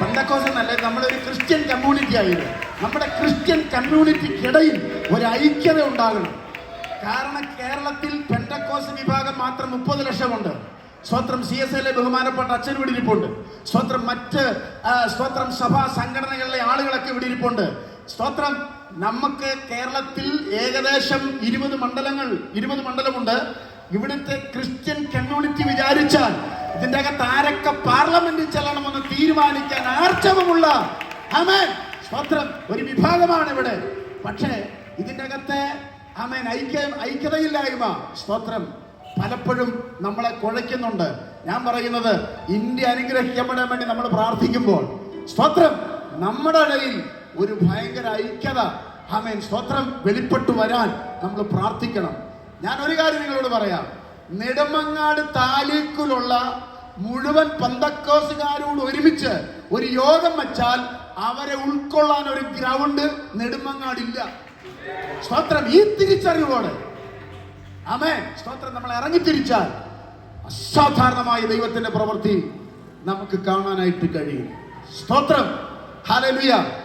പെന്തക്കോസ് എന്നല്ല നമ്മളൊരു Christian community ആയത് നമ്മുടെ ക്രിസ്ത്യൻ കമ്മ്യൂണിറ്റിക്കിടയിൽ ഒരു ഐക്യത ഉണ്ടാകണം. കാരണം കേരളത്തിൽ പെന്തക്കോസ് വിഭാഗം മാത്രം മുപ്പത് ലക്ഷമുണ്ട്. സ്വത്രം സി എസ് എല്ലെ ബഹുമാനപ്പെട്ട അച്ഛൻ ഇവിടെ ഇരിപ്പുണ്ട്. സ്വത്രം മറ്റ് സ്വത്രം സഭാ സംഘടനകളിലെ ആളുകളൊക്കെ ഇവിടെ ഇരിപ്പുണ്ട്. സ്വത്രം നമുക്ക് കേരളത്തിൽ ഏകദേശം ഇരുപത് മണ്ഡലങ്ങൾ ഇരുപത് മണ്ഡലമുണ്ട്. ഇവിടുത്തെ ക്രിസ്ത്യൻ കമ്മ്യൂണിറ്റി വിചാരിച്ചാൽ ഇതിന്റെ അകത്ത് ആരൊക്കെ പാർലമെന്റിൽ ചെല്ലണമെന്ന് തീരുമാനിക്കാൻ ആർജവമുള്ള ആമേൻ സ്തോത്രം ഒരു വിഭാഗമാണ് ഇവിടെ. പക്ഷേ ഇതിന്റെ അകത്തെ ആമേൻ ഐക്യ ഐക്യതയില്ലായ്മ സ്തോത്രം പലപ്പോഴും നമ്മളെ കുഴയ്ക്കുന്നുണ്ട്. ഞാൻ പറയുന്നത് ഇന്ത്യ അനുഗ്രഹിക്കപ്പെടാൻ വേണ്ടി നമ്മൾ പ്രാർത്ഥിക്കുമ്പോൾ സ്തോത്രം നമ്മുടെ ഇടയിൽ ഒരു ഭയങ്കര ഐക്യത ആമേൻ സ്തോത്രം വെളിപ്പെട്ടു വരാൻ നമ്മൾ പ്രാർത്ഥിക്കണം. ഞാൻ ഒരു കാര്യം നിങ്ങളോട് പറയാം. നെടുമങ്ങാട് താലൂക്കിലുള്ള മുഴുവൻ പന്തക്കോസുകാരോട് ഒരുമിച്ച് ഒരു യോഗം വെച്ചാൽ അവരെ ഉൾക്കൊള്ളാൻ ഒരു ഗ്രൗണ്ട് നെടുമങ്ങാടില്ല. സ്തോത്രം. ഈ തിരിച്ചറിവോടെ. ആമേ സ്തോത്രം. നമ്മൾ ഇറങ്ങിത്തിരിച്ചാൽ അസാധാരണമായ ദൈവത്തിന്റെ പ്രവൃത്തി നമുക്ക് കാണാനായിട്ട് കഴിയും. സ്തോത്രം. ഹാലലുയ